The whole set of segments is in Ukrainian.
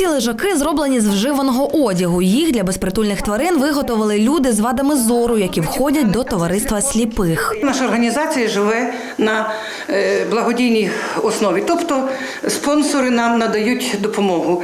Ці лежаки зроблені з вживаного одягу. Їх для безпритульних тварин виготовили люди з вадами зору, які входять до товариства сліпих. Наша організація живе на е, благодійній основі, тобто спонсори нам надають допомогу.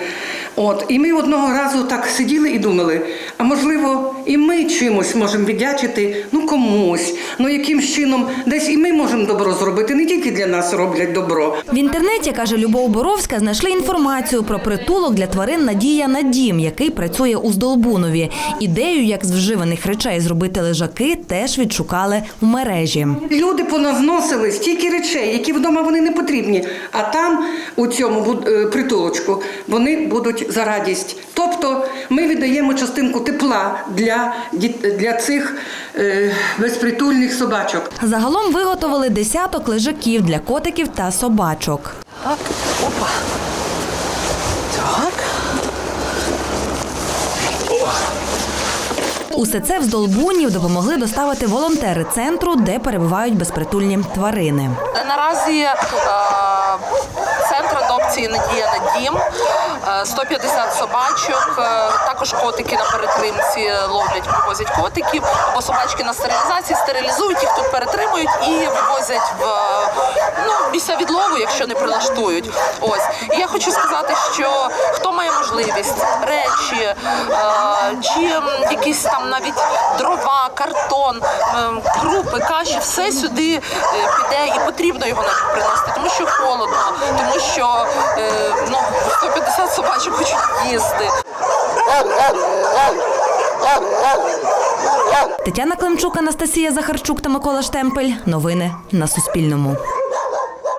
От і ми одного разу так сиділи і думали: а можливо, і ми чимось можемо віддячити ну комусь, ну яким чином десь і ми можемо добро зробити, не тільки для нас роблять добро. В інтернеті каже Любов Боровська, знайшли інформацію про притулок для тварин Надія на дім, який працює у Здолбунові. Ідею, як з вживаних речей зробити лежаки, теж відшукали в мережі. Люди поназносили стільки речей, які вдома вони не потрібні. А там, у цьому е, притулочку, вони будуть за радість. Тобто ми віддаємо частинку тепла для, для цих е, безпритульних собачок. Загалом виготовили десяток лежаків для котиків та собачок. Так, опа. Так. Усе це в Здолбунів допомогли доставити волонтери центру, де перебувають безпритульні тварини. Наразі е, центр адопції Надія на дім. е, 150 собачок, е, також котики на перетримці ловлять, вивозять котиків, або собачки на стерилізації, стерилізують їх тут перетримують і вивозять в е, ну, місця відлову, якщо не прилаштують. Ось і я хочу сказати, що хто має можливість речі е, чи якісь там навіть дрова, картон, крупи, каші, все сюди піде і потрібно його навіть приносити, тому що холодно, тому що ну 150 собачок хочуть їсти. Тетяна Климчук, Анастасія Захарчук та Микола Штемпель. Новини на Суспільному.